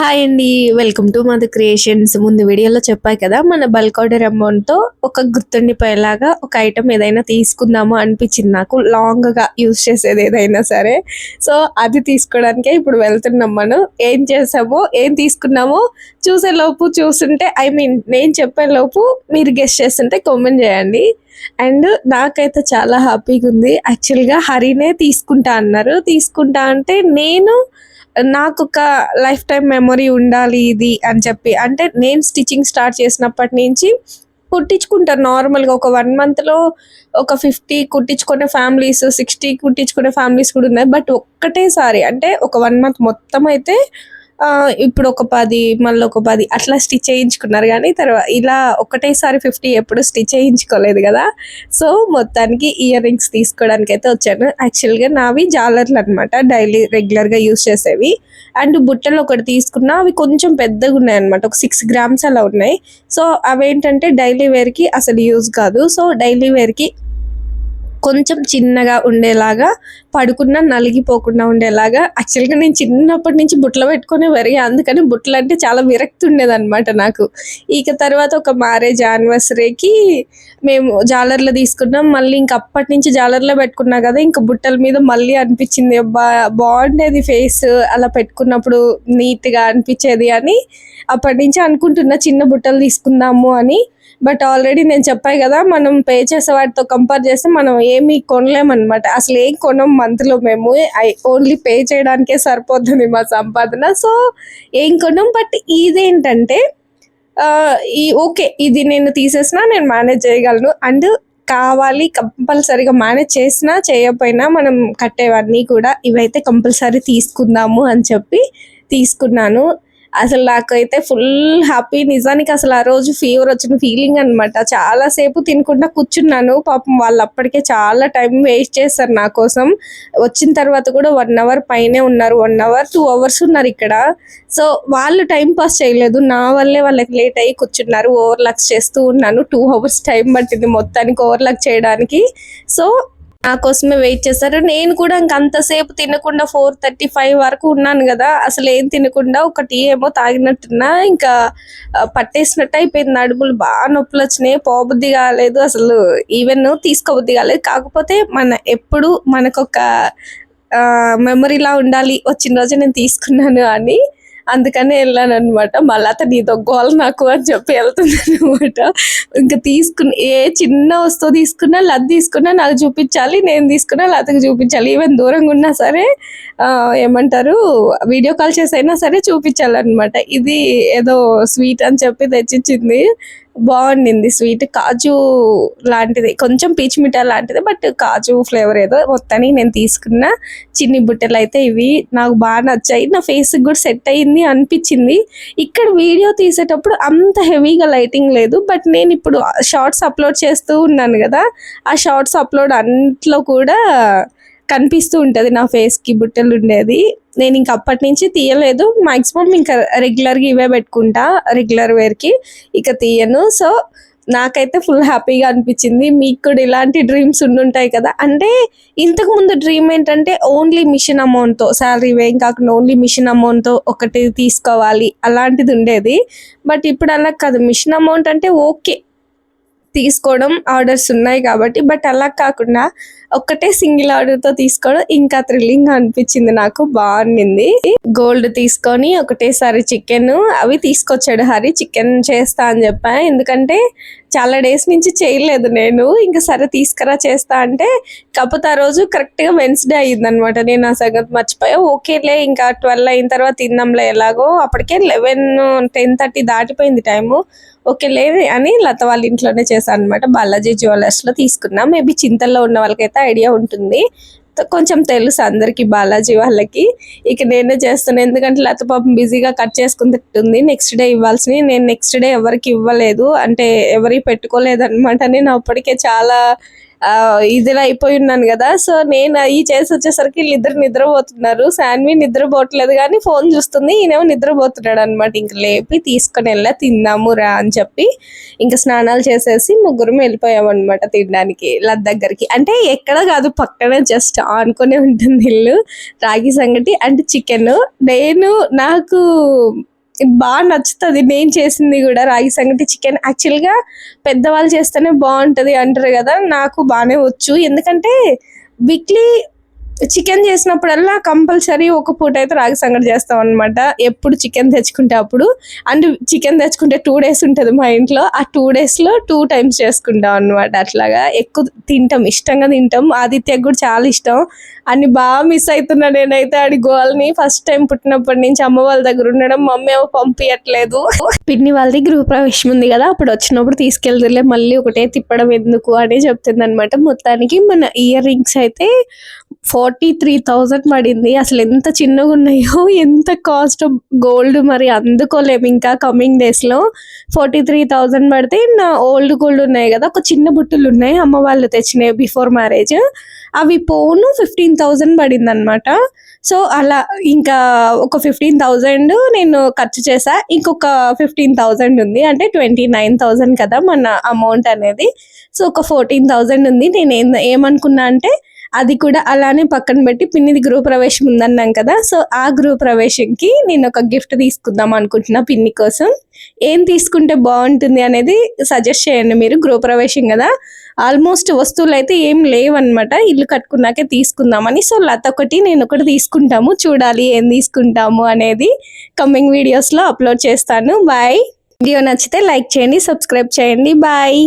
Hi అండి welcome to Madhu creations. ముందు వీడియోలో చెప్పాయి కదా మన బల్క్ ఆర్డర్ అమౌంట్తో ఒక గుర్తుండిపోయేలాగా ఒక ఐటమ్ ఏదైనా తీసుకుందాము అనిపించింది నాకు. లాంగ్గా యూజ్ చేసేది ఏదైనా సరే. సో అది తీసుకోవడానికే ఇప్పుడు వెళ్తున్నాం మనం. ఏం చేసామో ఏం తీసుకున్నామో చూసేలోపు చూస్తుంటే ఐ మీన్ నేను చెప్పేలోపు మీరు గెస్ట్ చేస్తుంటే కామెంట్ చేయండి. అండ్ నాకైతే చాలా హ్యాపీగా ఉంది. యాక్చువల్గా హరినే తీసుకుంటా అన్నారు. తీసుకుంటా అంటే నేను నాకు ఒక లైఫ్ టైం మెమొరీ ఉండాలి ఇది అని చెప్పి అంటే నేను స్టిచ్చింగ్ స్టార్ట్ చేసినప్పటి నుంచి కుట్టించుకుంటారు నార్మల్గా ఒక వన్ మంత్లో ఒక ఫిఫ్టీ కుట్టించుకునే ఫ్యామిలీస్ సిక్స్టీ కుట్టించుకునే ఫ్యామిలీస్ కూడా ఉన్నాయి. బట్ ఒక్కటేసారి అంటే ఒక వన్ మంత్ మొత్తం అయితే ఇప్పుడు ఒక పది మళ్ళీ ఒక పది అట్లా స్టిచ్ చేయించుకున్నారు కానీ తర్వాత ఇలా ఒకటేసారి ఫిఫ్టీ ఎప్పుడు స్టిచ్ చేయించుకోలేదు కదా. సో మొత్తానికి ఇయర్ రింగ్స్ తీసుకోవడానికి అయితే వచ్చాను. యాక్చువల్గా నావి జాలర్లు అనమాట డైలీ రెగ్యులర్గా యూస్ చేసేవి. అండ్ బుట్టలు ఒకటి తీసుకున్నా అవి కొంచెం పెద్దగా ఉన్నాయి అనమాట ఒక సిక్స్ గ్రామ్స్ అలా ఉన్నాయి. సో అవేంటంటే డైలీ వేర్కి అసలు యూజ్ కాదు. సో డైలీ వేర్కి కొంచెం చిన్నగా ఉండేలాగా పడుకున్నా నలిగిపోకుండా ఉండేలాగా. యాక్చువల్గా నేను చిన్నప్పటి నుంచి బుట్టలు పెట్టుకునే వరిగా అందుకని బుట్టలు అంటే చాలా విరక్తి ఉండేదన్నమాట నాకు. ఇక తర్వాత ఒక మ్యారేజ్ యానివర్సరీకి మేము జాలర్లో తీసుకున్నాం. మళ్ళీ ఇంక అప్పటి నుంచి జాలర్లో పెట్టుకున్నా కదా ఇంకా బుట్టల మీద మళ్ళీ అనిపించింది బా బాగుండేది ఫేస్ అలా పెట్టుకున్నప్పుడు నీట్గా అనిపించేది అని. అప్పటి నుంచి అనుకుంటున్నా చిన్న బుట్టలు తీసుకుందాము అని. బట్ ఆల్రెడీ నేను చెప్పాయి కదా మనం పే చేసే వాటితో కంపేర్ చేస్తే మనం ఏమీ కొనలేమన్నమాట. అసలు ఏం కొనం మంత్లో మేము? ఓన్లీ పే చేయడానికే సరిపోతుంది మా సంపాదన. సో ఏం కొనం? బట్ ఇదేంటంటే ఈ ఓకే ఇది నేను తీసేసినా నేను మేనేజ్ చేయగలను. అండ్ కావాలి కంపల్సరీగా మేనేజ్ చేసినా చేయకపోయినా మనం కట్టేవన్నీ కూడా ఇవైతే కంపల్సరీ తీసుకుందాము అని చెప్పి తీసుకున్నాను. అసలు నాకైతే ఫుల్ హ్యాపీ నిజానికి అసలు ఆ రోజు ఫీవర్ వచ్చిన ఫీలింగ్ అనమాట చాలాసేపు తినకుండా కూర్చున్నాను. పాపం వాళ్ళు అప్పటికే చాలా టైం వేస్ట్ చేస్తారు నా కోసం. వచ్చిన తర్వాత కూడా వన్ అవర్ పైనే ఉన్నారు. వన్ అవర్ టూ అవర్స్ ఉన్నారు ఇక్కడ. సో వాళ్ళు టైం పాస్ చేయలేదు. నా వల్లే వాళ్ళకి లేట్ అయ్యి కూర్చున్నారు. ఓవర్లాక్స్ చేస్తూ ఉన్నాను. టూ అవర్స్ టైం పట్టింది మొత్తానికి ఓవర్లాక్ చేయడానికి. సో నా కోసమే వెయిట్ చేస్తారు. నేను కూడా ఇంక అంతసేపు తినకుండా ఫోర్ థర్టీ ఫైవ్ వరకు ఉన్నాను కదా అసలు ఏం తినకుండా ఒక టీ ఏమో తాగినట్టున్నా ఇంకా పట్టేసినట్టు అయిపోయింది. నడుములు బాగా నొప్పులు వచ్చినాయి. పోబుద్ధి కాలేదు అసలు. ఈవెన్ తీసుకోబుద్ధి కాలేదు. కాకపోతే మన ఎప్పుడు మనకొక మెమరీలా ఉండాలి. వచ్చిన రోజు నేను తీసుకున్నాను అని అందుకనే వెళ్ళాను అనమాట మళ్ళీ అతను నీతో గోల నాకు అని చెప్పి వెళ్తున్నాను అనమాట ఇంకా తీసుకుని ఏ చిన్న వస్తువు తీసుకున్నా లద్ తీసుకున్నా నాకు చూపించాలి నేను తీసుకున్నా లతకు చూపించాలి. ఈవెన్ దూరంగా ఉన్నా సరే ఏమంటారు వీడియో కాల్ చేసైనా సరే చూపించాలన్నమాట. ఇది ఏదో స్వీట్ అని చెప్పి తెచ్చిచ్చింది. బాగుండింది. స్వీట్ కాజు లాంటిది. కొంచెం పీచ్ మిఠాయి లాంటిది బట్ కాజు ఫ్లేవర్ ఏదో మొత్తానికి నేను తీసుకున్న చిన్ని బుట్టలు అయితే ఇవి. నాకు బాగా నచ్చాయి. నా ఫేస్కి కూడా సెట్ అయ్యింది అనిపించింది. ఇక్కడ వీడియో తీసేటప్పుడు అంత హెవీగా లైటింగ్ లేదు బట్ నేను ఇప్పుడు షార్ట్స్ అప్లోడ్ చేస్తూ ఉన్నాను కదా ఆ షార్ట్స్ అప్లోడ్ అన్నిట్లో కూడా కనిపిస్తూ ఉంటుంది నా ఫేస్కి బుట్టలు ఉండేది. నేను ఇంక అప్పటి నుంచి తీయలేదు. మాక్సిమం ఇంకా రెగ్యులర్గా ఇవే పెట్టుకుంటా రెగ్యులర్ వేర్కి ఇక తీయను. సో నాకైతే ఫుల్ హ్యాపీగా అనిపించింది. మీకు కూడా ఇలాంటి డ్రీమ్స్ ఉండుంటాయి కదా. అంటే ఇంతకు ముందు డ్రీమ్ ఏంటంటే ఓన్లీ మిషన్ అమౌంట్తో శాలరీ వేయం కాకుండా ఓన్లీ మిషన్ అమౌంట్తో ఒకటి తీసుకోవాలి. అలాంటిది ఉండేది. బట్ ఇప్పుడు అలా కాదు. మిషన్ అమౌంట్ అంటే ఓకే. తీసుకోవడం ఆర్డర్స్ ఉన్నాయి కాబట్టి బట్ అలా కాకుండా ఒక్కటే సింగిల్ ఆర్డర్తో తీసుకోవడం ఇంకా థ్రిల్లింగ్ అనిపించింది నాకు. బాగుండింది. గోల్డ్ తీసుకొని ఒకటేసారి చికెన్ అవి తీసుకొచ్చాడు హరి చికెన్ చేస్తా అని చెప్పా. ఎందుకంటే చాలా డేస్ నుంచి చేయలేదు నేను. ఇంకా సరే తీసుకురా చేస్తా అంటే కాకపోతే ఆ రోజు కరెక్ట్గా వెన్స్డే అయ్యిందనమాట. నేను ఆ సంగతి మర్చిపోయా. ఓకేలే ఇంకా ట్వెల్వ్ అయిన తర్వాత తిందాంలే ఎలాగో. అప్పటికే లెవెన్ టెన్ థర్టీ దాటిపోయింది టైము. ఓకే లేదు అని లత వాళ్ళ ఇంట్లోనే చేశాను అనమాట బాలాజీ జ్యువెలర్స్లో తీసుకున్నాం. మేబీ చింతల్లో ఉన్న వాళ్ళకైతే ఐడియా ఉంటుంది. కొంచెం తెలుసు అందరికి బాలాజీ వాళ్ళకి. ఇక నేనే చేస్తాను ఎందుకంటే లత పాపం బిజీగా కట్ చేసుకుంటుంది. నెక్స్ట్ డే ఇవ్వాల్సినవి. నేను నెక్స్ట్ డే ఎవరికి ఇవ్వలేదు. అంటే ఎవరికి పెట్టుకోలేదు అనమాట నేను అప్పటికే చాలా ఇదిలా అయిపోయి ఉన్నాను కదా. సో నేను అవి చేసి వచ్చేసరికి వీళ్ళిద్దరు నిద్రపోతున్నారు. శాన్వి నిద్రపోవట్లేదు కానీ ఫోన్ చూస్తుంది. ఈయనేమో నిద్రపోతున్నాడు అనమాట ఇంక లేపి తీసుకొని వెళ్ళా తిందాము రా అని చెప్పి ఇంకా స్నానాలు చేసేసి ముగ్గురం వెళ్ళిపోయామన్నమాట తినడానికి లద్ దగ్గరికి. అంటే ఎక్కడ కాదు పక్కనే జస్ట్ ఆనుకునే ఉంటుంది ఇల్లు. రాగి సంగటి అండ్ చికెన్. నేను నాకు బాగా నచ్చుతుంది. నేను చేసింది కూడా రాగి సంగటి చికెన్. యాక్చువల్గా పెద్దవాళ్ళు చేస్తేనే బాగుంటుంది అంటారు కదా. నాకు బాగానే వచ్చు. ఎందుకంటే వీక్లీ చికెన్ చేసినప్పుడల్లా కంపల్సరీ ఒక పూట అయితే రాగి సంగటి చేస్తాం అనమాట ఎప్పుడు చికెన్ తెచ్చుకుంటే అప్పుడు. అండ్ చికెన్ తెచ్చుకుంటే టూ డేస్ ఉంటుంది మా ఇంట్లో. ఆ టూ డేస్లో టూ టైమ్స్ చేసుకుంటాం అనమాట అట్లాగా. ఎక్కువ తింటాం ఇష్టంగా తింటాం. ఆదిత్యకు కూడా చాలా ఇష్టం. అన్ని బాగా మిస్ అవుతున్నా నేనైతే ఆడి గోల్ని ఫస్ట్ టైం పుట్టినప్పటి నుంచి అమ్మ వాళ్ళ దగ్గర ఉండడం మమ్మీ ఏమో పంపించట్లేదు పిన్ని వాళ్ళది గృహప్రవేశం ఉంది కదా అప్పుడు వచ్చినప్పుడు తీసుకెళ్తులే మళ్ళీ ఒకటే తిప్పడం ఎందుకు అని చెప్తుంది అనమాట మొత్తానికి మన ఇయర్ రింగ్స్ అయితే ఫార్టీ త్రీ థౌజండ్ పడింది. అసలు ఎంత చిన్నగా ఉన్నాయో ఎంత కాస్ట్ గోల్డ్ మరి అందుకోలేము ఇంకా కమింగ్ డేస్లో ఫార్టీ త్రీ థౌజండ్ పడితే నా ఓల్డ్ గోల్డ్ ఉన్నాయి కదా ఒక చిన్న బుట్టలు ఉన్నాయి అమ్మ వాళ్ళు తెచ్చినాయి బిఫోర్ మ్యారేజ్ అవి పోను ఫిఫ్టీన్ థౌజండ్ పడింది అనమాట సో అలా ఇంకా ఒక ఫిఫ్టీన్ థౌజండ్ నేను ఖర్చు చేసా ఇంకొక ఫిఫ్టీన్ థౌజండ్ ఉంది అంటే ట్వంటీ నైన్ థౌజండ్ కదా మన అమౌంట్ అనేది. సో ఒక ఫోర్టీన్ థౌజండ్ ఉంది. నేను ఏం ఏమనుకున్నా అంటే అది కూడా అలానే పక్కన పెట్టి పిన్నిది గృహ ప్రవేశం ఉందన్నాం కదా. సో ఆ గృహ ప్రవేశంకి నేను ఒక గిఫ్ట్ తీసుకుందాం అనుకుంటున్నా పిన్ని కోసం. ఏం తీసుకుంటే బాగుంటుంది అనేది సజెస్ట్ చేయండి మీరు గృహ ప్రవేశం కదా. ఆల్మోస్ట్ వస్తువులు అయితే ఏం లేవన్నమాట. ఇల్లు కట్టుకున్నాకే తీసుకుందామని. సో లత ఒకటి నేను ఒకటి తీసుకుంటాము. చూడాలి ఏం తీసుకుంటాము అనేది కమింగ్ వీడియోస్లో అప్లోడ్ చేస్తాను. బాయ్. వీడియో నచ్చితే లైక్ చేయండి సబ్స్క్రైబ్ చేయండి. బాయ్.